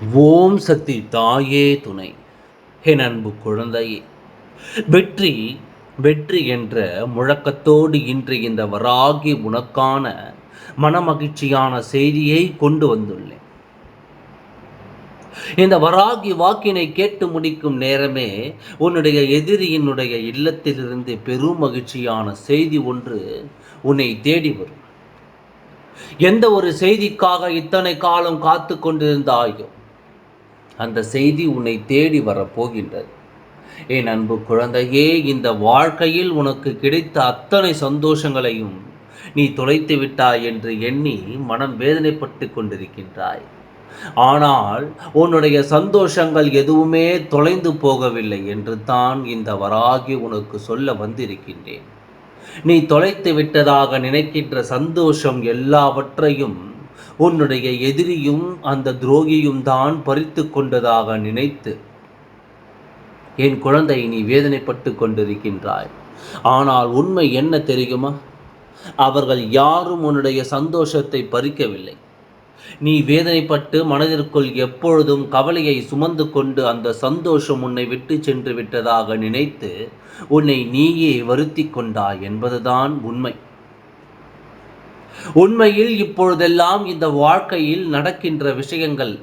ஓம் சக்தி தாயே துணை. என் அன்பு குழந்தையே வெற்றி வெற்றி என்ற முழக்கத்தோடு இன்று இந்த வராகி உனக்கான மனமகிழ்ச்சியான செய்தியை கொண்டு வந்துள்ளேன். இந்த வராகி வாக்கினை கேட்டு முடிக்கும் நேரமே உன்னுடைய எதிரியினுடைய இல்லத்திலிருந்து பெரும் மகிழ்ச்சியான செய்தி ஒன்று உன்னை தேடி வரும். எந்த ஒரு செய்திக்காக இத்தனை காலம் காத்து கொண்டிருந்தாயோ அந்த செய்தி உன்னை தேடி வரப்போகின்றது. என் அன்பு குழந்தையே இந்த வாழ்க்கையில் உனக்கு கிடைத்த அத்தனை சந்தோஷங்களையும் நீ தொலைத்து விட்டாய் என்று எண்ணி மனம் வேதனைப்பட்டு கொண்டிருக்கின்றாய். ஆனால் உன்னுடைய சந்தோஷங்கள் எதுவுமே தொலைந்து போகவில்லை என்று தான் இந்த வராகி உனக்கு சொல்ல வந்திருக்கின்றேன். நீ தொலைத்து விட்டதாக நினைக்கின்ற சந்தோஷம் எல்லாவற்றையும் உன்னுடைய எதிரியும் அந்த துரோகியும் தான் பறித்து கொண்டதாக நினைத்து என் குழந்தை நீ வேதனைப்பட்டு கொண்டிருக்கின்றாய். ஆனால் உண்மை என்ன தெரியுமா? அவர்கள் யாரும் உன்னுடைய சந்தோஷத்தை பறிக்கவில்லை. நீ வேதனைப்பட்டு மனதிற்குள் எப்பொழுதும் கவலையை சுமந்து கொண்டு அந்த சந்தோஷம் உன்னை விட்டு சென்று விட்டதாக நினைத்து உன்னை நீயே வருத்தி கொண்டாய் என்பதுதான் உண்மை. உண்மையில் இப்பொழுதெல்லாம் இந்த வாழ்க்கையில் நடக்கின்ற விஷயங்கள்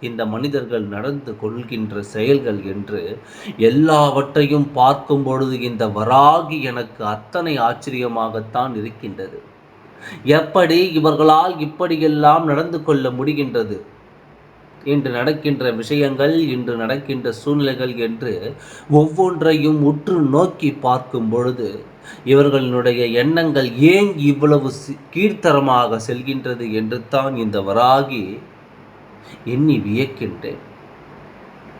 இந்த மனிதர்கள் நடந்து கொள்கின்ற செயல்கள் என்று எல்லாவற்றையும் பார்க்கும் பொழுது இந்த வராகி எனக்கு அத்தனை ஆச்சரியமாகத்தான் இருக்கின்றது. எப்படி இவர்களால் இப்படியெல்லாம் நடந்து கொள்ள முடிகின்றது? இன்று நடக்கின்ற விஷயங்கள் இன்று நடக்கின்ற சூழ்நிலைகள் என்று ஒவ்வொன்றையும் உற்று நோக்கி பார்க்கும் பொழுது இவர்களினுடைய எண்ணங்கள் ஏன் இவ்வளவு கீழ்த்தரமாக செல்கின்றது என்று தான் இந்த வராகி எண்ணி வியக்கின்றேன்.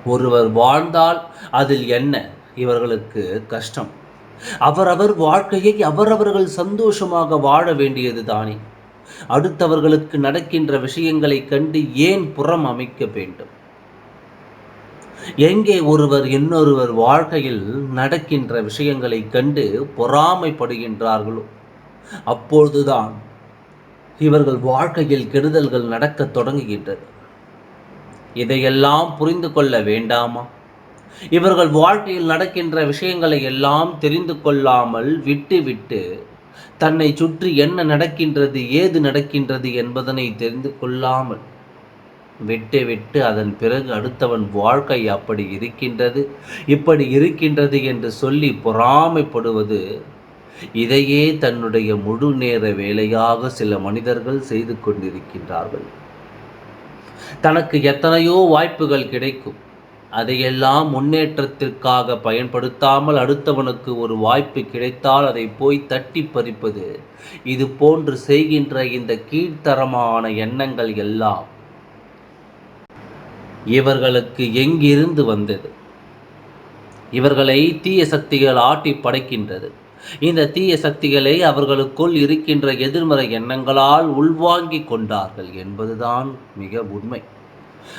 ஒருவர் வாழ்ந்தால் அதில் என்ன? இவர்களுக்கு கஷ்டம். அவரவர் வாழ்க்கையை அவரவர்கள் சந்தோஷமாக வாழ வேண்டியது தானே. அடுத்தவர்களுக்கு நடக்கின்ற விஷயங்களை கண்டு ஏன் புறம் அமைக்க வேண்டும்? எங்கே ஒருவர் இன்னொருவர் வாழ்க்கையில் நடக்கின்ற விஷயங்களை கண்டு பொறாமைப்படுகின்றார்களோ? அப்பொழுதுதான் இவர்கள் வாழ்க்கையில் கெடுதல்கள் நடக்கத் தொடங்குகின்றது இதையெல்லாம் புரிந்து கொள்ள வேண்டாமா? இவர்கள் வாழ்க்கையில் நடக்கின்ற விஷயங்களை எல்லாம் தெரிந்து கொள்ளாமல் விட்டு விட்டு தன்னை சுற்றி என்ன நடக்கின்றது ஏது நடக்கின்றது என்பதனை தெரிந்து கொள்ளாமல் விட்டு விட்டு அதன் பிறகு அடுத்தவன் வாழ்க்கை அப்படி இருக்கின்றது இப்படி இருக்கின்றது என்று சொல்லி பொறாமைப்படுவது இதையே தன்னுடைய முழு நேர வேலையாக சில மனிதர்கள் செய்து கொண்டிருக்கின்றார்கள். தனக்கு எத்தனையோ வாய்ப்புகள் கிடைக்கும். அதையெல்லாம் முன்னேற்றத்திற்காக பயன்படுத்தாமல் அடுத்தவனுக்கு ஒரு வாய்ப்பு கிடைத்தால் அதை போய் தட்டி பறிப்பது. இது போன்று செய்கின்ற இந்த கீழ்த்தரமான எண்ணங்கள் எல்லாம் இவர்களுக்கு எங்கிருந்து வந்தது? இவர்களை தீய சக்திகள் ஆட்டி படைக்கின்றது. இந்த தீய சக்திகளை அவர்களுக்குள் இருக்கின்ற எதிர்மறை எண்ணங்களால் உள்வாங்கிக் கொண்டார்கள் என்பதுதான் மிக உண்மை.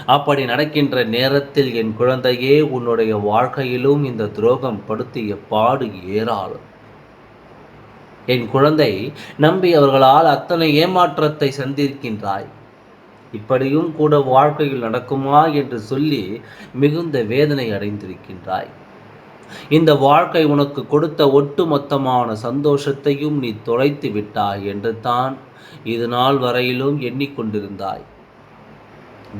அப்படி நடக்கின்ற நேரத்தில் என் குழந்தையே உன்னுடைய வாழ்க்கையிலும் இந்த துரோகம் படுத்திய பாடு ஏறாலும் என் குழந்தை நம்பி அவர்களால் அத்தனை ஏமாற்றத்தை சந்திருக்கின்றாய் இப்படியும் கூட வாழ்க்கையில் நடக்குமா என்று சொல்லி மிகுந்த வேதனை அடைந்திருக்கின்றாய். இந்த வாழ்க்கை உனக்கு கொடுத்த ஒட்டுமொத்தமான சந்தோஷத்தையும் நீ தொலைத்து விட்டாய் என்று தான் இது நாள் வரையிலும் எண்ணிக்கொண்டிருந்தாய்.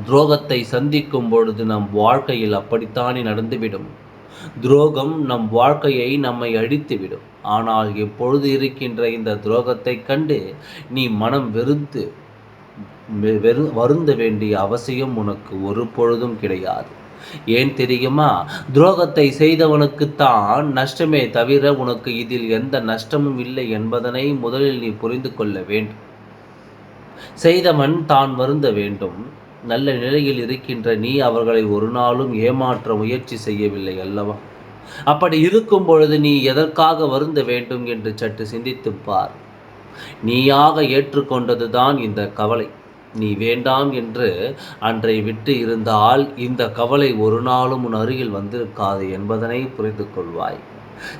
துரோகத்தை சந்திக்கும் பொழுது நம் வாழ்க்கையில் அப்படித்தானே நடந்துவிடும்? துரோகம் நம் வாழ்க்கையை நம்மை அழித்துவிடும். ஆனால் எப்பொழுது இருக்கின்ற இந்த துரோகத்தை கண்டு நீ மனம் வெறுத்து வெறு வருந்த வேண்டிய அவசியம் உனக்கு ஒரு பொழுதும் கிடையாது. ஏன் தெரியுமா? துரோகத்தை செய்தவனுக்குத்தான் நஷ்டமே தவிர உனக்கு இதில் எந்த நஷ்டமும் இல்லை என்பதனை முதலில் நீ புரிந்து கொள்ள வேண்டும். செய்தவன் தான் வருந்த வேண்டும். நல்ல நிலையில் இருக்கின்ற நீ அவர்களை ஒரு நாளும் ஏமாற்ற முயற்சி செய்யவில்லை அல்லவா? அப்படி இருக்கும் பொழுது நீ எதற்காக வருந்த வேண்டும் என்று சற்று சிந்தித்துப் பார். நீயாக ஏற்றுக்கொண்டதுதான் இந்த கவலை. நீ வேண்டாம் என்று அன்றை விட்டு இருந்தால் இந்த கவலை ஒரு நாளும் உன் அருகில் வந்திருக்காது என்பதனை புரிந்து கொள்வாய்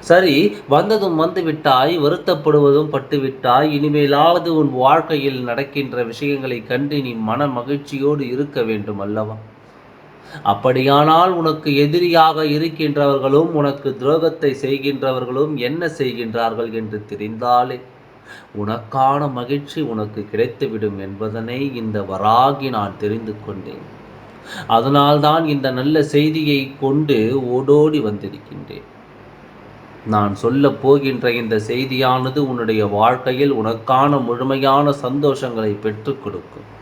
சரி வந்ததும் வந்து விட்டாய் வருத்தப்படுவதும் பட்டுவிட்டாய் இனிமேலாவது உன் வாழ்க்கையில் நடக்கின்ற விஷயங்களை கண்டு நீ மன மகிழ்ச்சியோடு இருக்க வேண்டும் அல்லவா? அப்படியானால் உனக்கு எதிரியாக இருக்கின்றவர்களும் உனக்கு துரோகத்தை செய்கின்றவர்களும் என்ன செய்கின்றார்கள் என்று தெரிந்தாலே உனக்கான மகிழ்ச்சி உனக்கு கிடைத்துவிடும் என்பதனை இந்த வராகி நான் தெரிந்து கொண்டேன். அதனால்தான் இந்த நல்ல செய்தியை கொண்டு ஓடோடி வந்திருக்கின்றேன். நான் சொல்ல போகின்ற இந்த செய்தியானது உன்னுடைய வாழ்க்கையில் உனக்கான முழுமையான சந்தோஷங்களை பெற்றுக் கொடுக்கும்.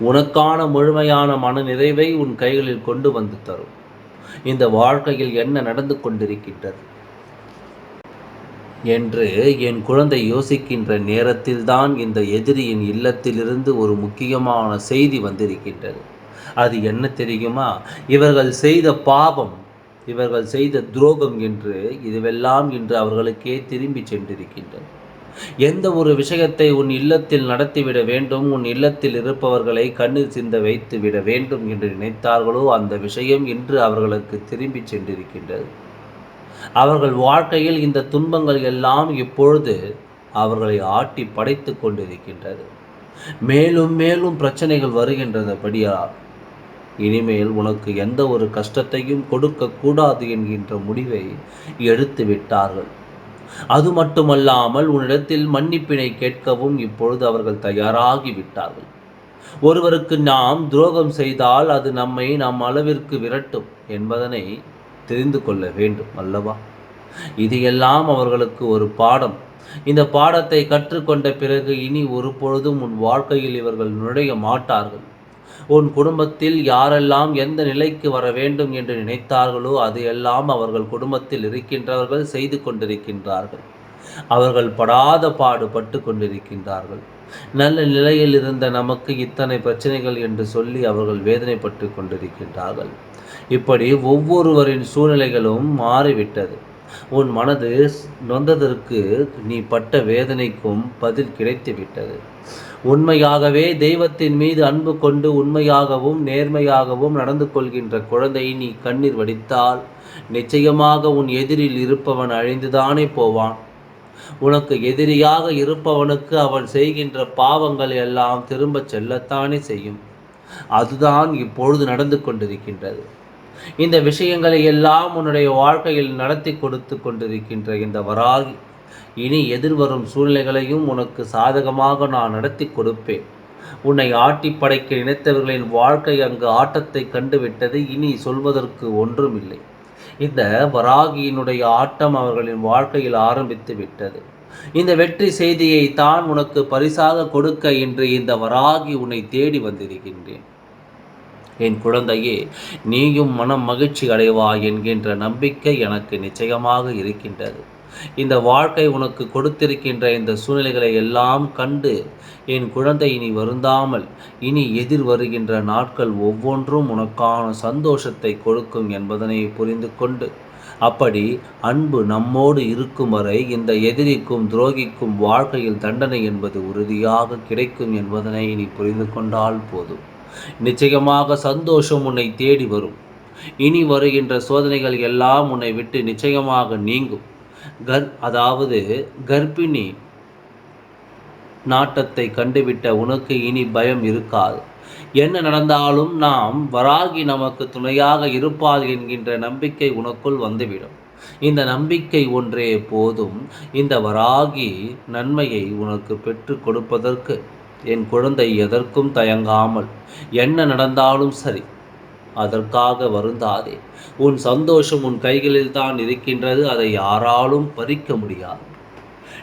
உனக்கான முழுமையான மன நிறைவை உன் கைகளில் கொண்டு வந்து தரும். இந்த வாழ்க்கையில் என்ன நடந்து கொண்டிருக்கின்றது? என்று என் குழந்தை யோசிக்கின்ற நேரத்தில்தான் இந்த எதிரியின் இல்லத்திலிருந்து ஒரு முக்கியமான செய்தி வந்திருக்கின்றது. அது என்ன தெரியுமா? இவர்கள் செய்த பாவம் இவர்கள் செய்த துரோகம் என்று இதுவெல்லாம் இன்று அவர்களுக்கே திரும்பி சென்றிருக்கின்றது எந்த ஒரு விஷயத்தை உன் இல்லத்தில் நடத்திவிட வேண்டும் உன் இல்லத்தில் இருப்பவர்களை கண்ணீர் சிந்த வைத்து விட வேண்டும் என்று நினைத்தார்களோ அந்த விஷயம் இன்று அவர்களுக்கு திரும்பி சென்றிருக்கின்றது. அவர்கள் வாழ்க்கையில் இந்த துன்பங்கள் எல்லாம் இப்பொழுது அவர்களை ஆட்டி படைத்து கொண்டிருக்கின்றது. மேலும் மேலும் பிரச்சனைகள் வருகின்றபடியால் இனிமேல் உனக்கு எந்த ஒரு கஷ்டத்தையும் கொடுக்கக்கூடாது என்கின்ற முடிவை எடுத்து விட்டார்கள். அது மட்டுமல்லாமல் உன்னிடத்தில் மன்னிப்பினை கேட்கவும் இப்பொழுது அவர்கள் தயாராகி விட்டார்கள். ஒருவருக்கு நாம் துரோகம் செய்தால் அது நம்மை நம் அளவிற்கு விரட்டும் என்பதனை தெரிந்து கொள்ள வேண்டும் அல்லவா? இது எல்லாம் அவர்களுக்கு ஒரு பாடம். இந்த பாடத்தை கற்றுக்கொண்ட பிறகு இனி ஒரு பொழுதும் உன் வாழ்க்கையில் இவர்கள் நுழைய மாட்டார்கள். உன் குடும்பத்தில் யாரெல்லாம் எந்த நிலைக்கு வர வேண்டும் என்று நினைத்தார்களோ அது எல்லாம் அவர்கள் குடும்பத்தில் இருக்கின்றவர்கள் செய்து கொண்டிருக்கின்றார்கள். அவர்கள் படாத பாடு பட்டு கொண்டிருக்கின்றார்கள். நல்ல நிலையில் இருந்த நமக்கு இத்தனை பிரச்சனைகள் என்று சொல்லி அவர்கள் வேதனைப்பட்டு கொண்டிருக்கின்றார்கள். இப்படி ஒவ்வொருவரின் சூழ்நிலைகளும் மாறிவிட்டது. உன் மனது நொந்ததற்கு நீ பட்ட வேதனைக்கும் பதில் கிடைத்துவிட்டது. உண்மையாகவே தெய்வத்தின் மீது அன்பு கொண்டு உண்மையாகவும் நேர்மையாகவும் நடந்து கொள்கின்ற குழந்தை நீ கண்ணீர் வடித்தால் நிச்சயமாக உன் எதிரில் இருப்பவன் அழிந்துதானே போவான். உனக்கு எதிரியாக இருப்பவனுக்கு அவன் செய்கின்ற பாவங்கள் எல்லாம் திரும்பச் செல்லத்தானே செய்யும். அதுதான் இப்பொழுது நடந்து கொண்டிருக்கின்றது. இந்த விஷயங்களை எல்லாம் உன்னுடைய வாழ்க்கையில் நடத்தி கொடுத்து கொண்டிருக்கின்ற இந்த வராகி இனி எதிர்வரும் சூழ்நிலைகளையும் உனக்கு சாதகமாக நான் நடத்தி கொடுப்பேன். உன்னை ஆட்டி படைக்க நினைத்தவர்களின் வாழ்க்கை அங்கு ஆட்டத்தை கண்டுவிட்டது இனி சொல்வதற்கு ஒன்றுமில்லை. இந்த வராகியினுடைய ஆட்டம் அவர்களின் வாழ்க்கையில் ஆரம்பித்து விட்டது. இந்த வெற்றி செய்தியை தான் உனக்கு பரிசாக கொடுக்க இன்று இந்த வராகி உன்னை தேடி வந்திருக்கின்றேன். என் குழந்தையே நீயும் மனம் மகிழ்ச்சி அடைவாய் என்கின்ற நம்பிக்கை எனக்கு நிச்சயமாக இருக்கின்றது. இந்த வாழ்க்கை உனக்கு கொடுத்திருக்கின்ற இந்த சூழ்நிலைகளை எல்லாம் கண்டு என் குழந்தை இனி வருந்தாமல் இனி எதிர் வருகின்ற நாட்கள் ஒவ்வொன்றும் உனக்கான சந்தோஷத்தை கொடுக்கும் என்பதனை புரிந்து கொண்டு அப்படி அன்பு நம்மோடு இருக்கும் வரை இந்த எதிரிக்கும் துரோகிக்கும் வாழ்க்கையில் தண்டனை என்பது உறுதியாக கிடைக்கும் என்பதனை நீ புரிந்து கொண்டால் போதும். நிச்சயமாக சந்தோஷம் உன்னை தேடி வரும். இனி வருகின்ற சோதனைகள் எல்லாம் உன்னை விட்டு நிச்சயமாக நீங்கும். கர் அதாவது கர்ப்பிணி நாட்டத்தை கண்டுவிட்ட உனக்கு இனி பயம் இருக்காது. என்ன நடந்தாலும் நாம் வராகி நமக்கு துணையாக இருப்பாள் என்கின்ற நம்பிக்கை உனக்குள் வந்துவிடும். இந்த நம்பிக்கை ஒன்றே போதும். இந்த வராகி நன்மையை உனக்கு பெற்று கொடுப்பதற்கு. என் குழந்தை எதற்கும் தயங்காமல் என்ன நடந்தாலும் சரி அதற்காக வருந்தாதே. உன் சந்தோஷம் உன் கைகளில் தான் இருக்கின்றது அதை யாராலும் பறிக்க முடியாது.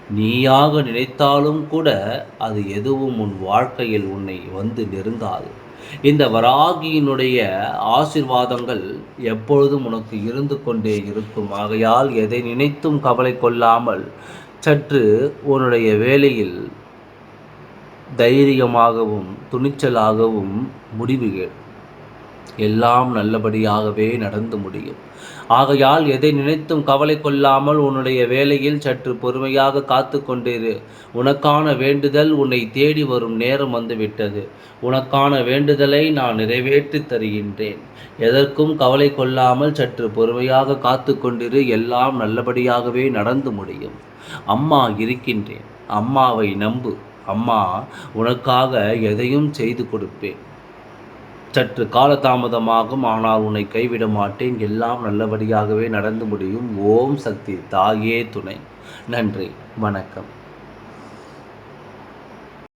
நீயாக நினைத்தாலும் கூட அது எதுவும் உன் வாழ்க்கையில் உன்னை வந்து நெருங்காது. இந்த வராகியினுடைய ஆசிர்வாதங்கள் எப்பொழுதும் உனக்கு இருந்து கொண்டே இருக்கும். ஆகையால் எதை நினைத்தும் கவலை கொள்ளாமல் சற்று உன்னுடைய வேலையில் தைரியமாகவும் துணிச்சலாகவும் முடிவுகள் எல்லாம் நல்லபடியாகவே நடந்து முடியும். ஆகையால் எதை நினைத்தும் கவலை கொள்ளாமல் உன்னுடைய வேலையில் சற்று பொறுமையாக காத்து கொண்டிரு. உனக்கான வேண்டுதல் உன்னை தேடி வரும் நேரம் வந்துவிட்டது. உனக்கான வேண்டுதலை நான் நிறைவேற்றி தருகின்றேன். எதற்கும் கவலை கொள்ளாமல் சற்று பொறுமையாக காத்து கொண்டிரு. எல்லாம் நல்லபடியாகவே நடந்து முடியும். அம்மா இருக்கின்றேன். அம்மாவை நம்பு. அம்மா உனக்காக எதையும் செய்து கொடுப்பேன். சற்று காலதாமதமாகும் ஆனால் உன்னை கைவிட மாட்டேன். எல்லாம் நல்லபடியாகவே நடந்து முடியும். ஓம் சக்தி தாயே துணை. நன்றி வணக்கம்.